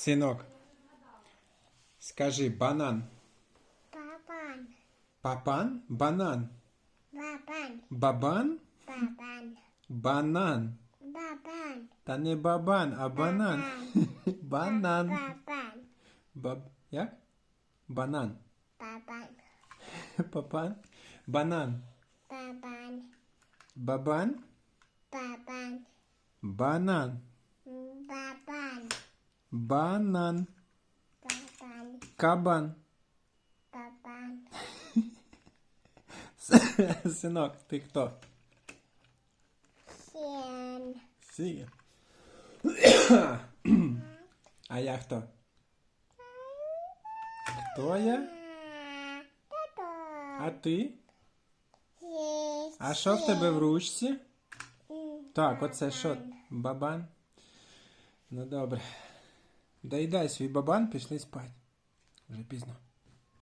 Синок, скажи банан. Бабан. Папан? Банан. Бабан. Бабан? Бабан. Банан. Бабан. Та не бабан, а банан. Банан. Бабан. Баб... Як? Банан. Бабан. Папан? Банан. Бабан. Бабан? Бабан. Банан. Бабан. Банан. Бабан. Кабан. Бабан. Синок, ти хто? Сен. Сі. А я хто? Хто я? Тато. А ти? Є. А що в тебе в ручці? Так, оце що? Бабан? Ну добре. Доїдай свій бабан, пішли спати. Вже пізно.